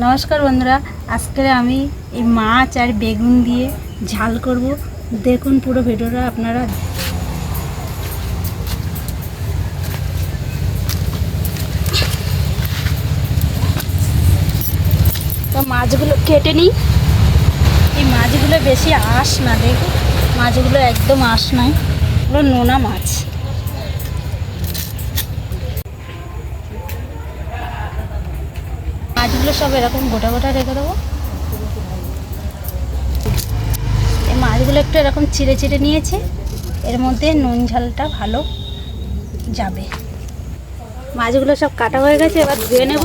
নমস্কার বন্ধুরা আজকে আমি এই মাছ আর বেগুন দিয়ে ঝাল করব। দেখুন পুরো ভিডিওটা আপনারা। তো মাছগুলো কেটে নিই। এই মাছগুলো বেশি আঁশ না, দেখুন। মাছগুলো একদম আঁশ নাই এগুলো নোনা মাছ। মাছগুলো সব এরকম গোটা গোটা রেখে দেবো। এই মাছগুলো একটু এরকম চিড়ে চিড়ে নিয়েছি। এর মধ্যে নুন ঝালটা ভালো যাবে। মাছগুলো সব কাটা হয়ে গেছে এবার ধুয়ে নেব।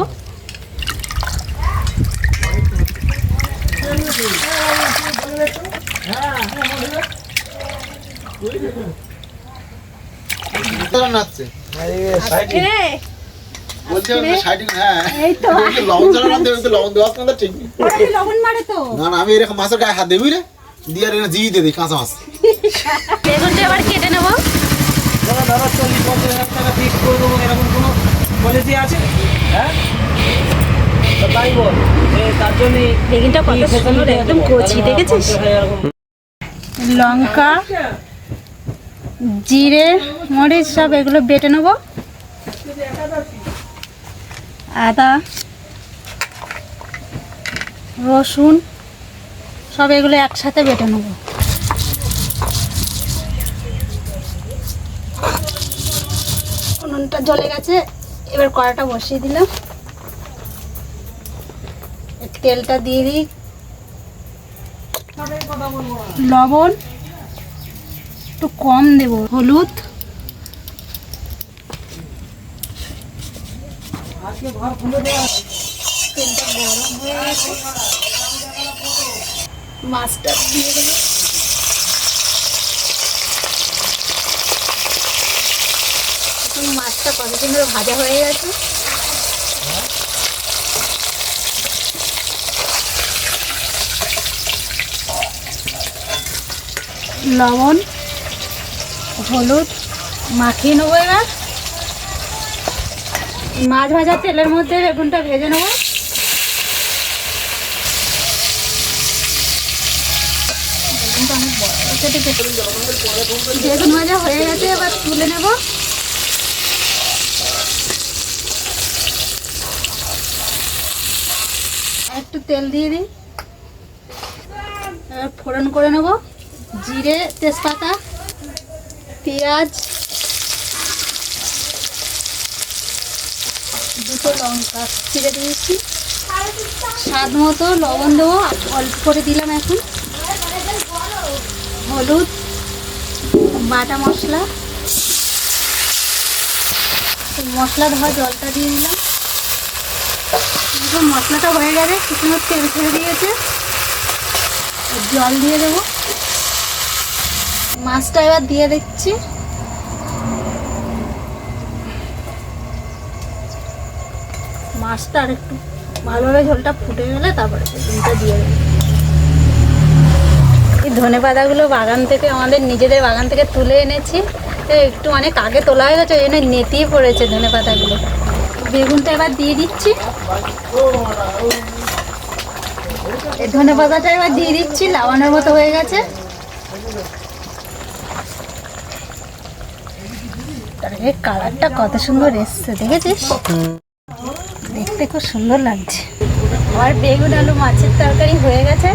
হ্যাঁ। না, না, না, আমি এরকম মাছের গায়ে হাত রে। দিয়ে দিই কাঁচা মাছ। বেগুনটা এবার কেটে নেব। দাদা দাদা চল্লিশ পঞ্চাশ হাজার টাকা ফিক্স করে দেবো এরকম কোনো পলিসি আছে? হ্যাঁ? তাই বল তার জন্যে বেগুনটা কত সুন্দর একদম কচি দেখেছিস? লঙ্কা জিরে মরিচ সব এগুলো বেটে নেব। আদা, রসুন, সব এগুলো একসাথে বেটে নেব। উনুনটা জ্বলে গেছে, এবার কড়াটা বসিয়ে দিলাম। তেলটা দিয়ে দিই। লবণ, একটু কম দেব, হলুদ। তেলটা গরম মাছটা দিয়ে দেবো। মাছটা কতদিন ধরে ভাজা হয়ে গেছে? লবণ, হলুদ, মাখিয়ে নেব এবার। মাছ ভাজা তেলের মধ্যে বেগুনটা ভেজে নেব। বেগুন ভাজা হয়ে গেছে, এবার তুলে নেব। একটু তেল দিয়ে দিই। ফোড়ন করে নেব। জিরে তেজপাতা, পেঁয়াজ দুটো লঙ্কা চিড়ে দিয়েছি। স্বাদ মতো লবণ দেবো অল্প করে দিলাম এখন। হলুদ, বাটা মশলা। মশলা ধোয়া জলটা দিয়ে দিলাম। মশলাটা হয়ে গেছে শুকনো তেল ছেড়ে দিয়েছে। জল দিয়ে দেবো। মাছটা এবার দিয়ে দিচ্ছি। মাছটা আর একটু ভালোভাবে ঝোলটা ফুটে গেলে তারপরে বেগুনটা দিয়ে দেবো। এই ধনে পাতাগুলো বাগান থেকে আমাদের নিজেদের বাগান থেকে তুলে এনেছি। একটু অনেক আগে তোলা হয়ে গেছে, ওই জন্য নেতিয়ে পড়েছে ধনে পাতাগুলো। বেগুনটা এবার দিয়ে দিচ্ছি। ধনে পাতাটা এবার দিয়ে দিচ্ছি লাবানোর মতো হয়ে গেছে। কালারটা কত সুন্দর এসছে, দেখেছিস? দেখতে খুব সুন্দর লাগছে। আমার বেগুন আলু মাছের তরকারি হয়ে গেছে।